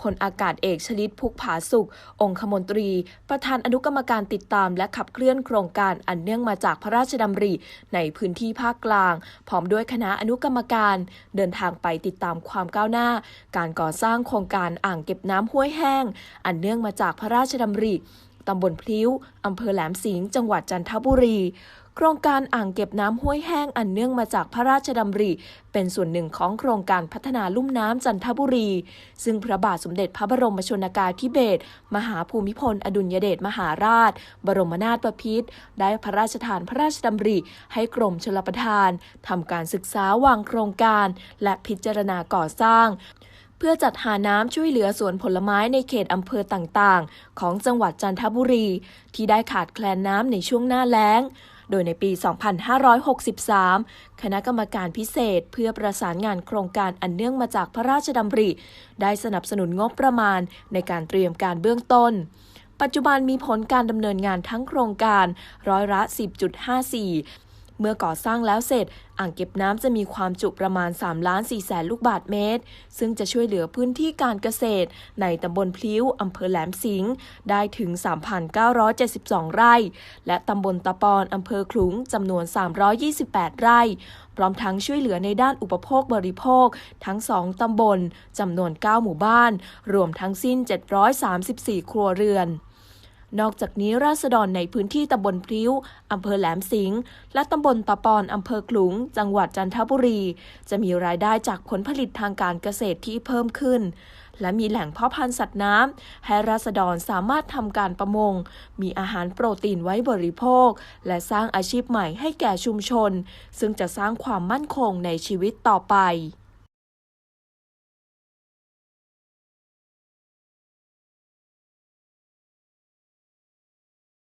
พลอากาศเอกชลิตพุกผาสุข องคมนตรี ประธานอนุกรรมการติดตามและขับเคลื่อนโครงการอันเนื่องมาจากพระราชดำริ ในพื้นที่ภาคกลาง พร้อมด้วยคณะอนุกรรมการ เดินทางไปติดตามความก้าวหน้า การก่อสร้างโครงการอ่างเก็บน้ำห้วยแห้ง อันเนื่องมาจากพระราชดำริ ตำบลพลิ้ว อำเภอแหลมสิงห์ จังหวัดจันทบุรี โครงการอ่างเก็บน้ำห้วยแห้งอันเนื่องมาจากพระราชดำริ เป็นส่วนหนึ่งของโครงการพัฒนาลุ่มน้ำจันทบุรี ซึ่งพระบาทสมเด็จพระบรมชนากาธิเบศรมหาภูมิพล อดุลยเดชมหาราช บรมนาถบพิตรได้พระราชทานพระราชดำริ ให้กรมชลประทานทำการศึกษาวางโครงการ และพิจารณาก่อสร้าง พื่อจัดหาน้ำช่วยเหลือสวนผลไม้ในเขตอำเภอต่างๆ ของจังหวัดจันทบุรี ที่ได้ขาดแคลนน้ำในช่วงหน้าแล้งโดยในปี 2563 คณะกรรมการพิเศษเพื่อประสานงานโครงการอันเนื่องมาจากพระราชดำริ ได้สนับสนุนงบประมาณในการเตรียมการเบื้องต้น ปัจจุบันมีผลการดำเนินงานทั้งโครงการร้อยละ 10.54 เมื่อก่อสร้างแล้วเสร็จ อ่างเก็บน้ำจะมีความจุประมาณ3ล้าน4แสนลูกบาทเมตร ซึ่งจะช่วยเหลือพื้นที่การเกษตร ในตำบลพลิ้วอำเภอแหลมสิงห์ได้ถึง 3,972 ไร่ และตำบลตะปอนอำเภอขลุงจำนวน 328 ไร่ พร้อมทั้งช่วยเหลือในด้านอุปโภคบริโภค ทั้ง 2ตำบลจำนวน 9 หมู่บ้าน รวมทั้งสิ้น 734 ครัวเรือน นอกจากนี้ราษฎรในพื้นที่ตำบลพลิ้ว อำเภอแหลมสิงห์ และตำบลตะปอน อำเภอขลุง จังหวัดจันทบุรี จะมีรายได้จากผลผลิตทางการเกษตรที่เพิ่มขึ้น และมีแหล่งเพาะพันธุ์สัตว์น้ำ ให้ราษฎรสามารถทำการประมง มีอาหารโปรตีนไว้บริโภค และสร้างอาชีพใหม่ให้แก่ชุมชน ซึ่งจะสร้างความมั่นคงในชีวิตต่อไป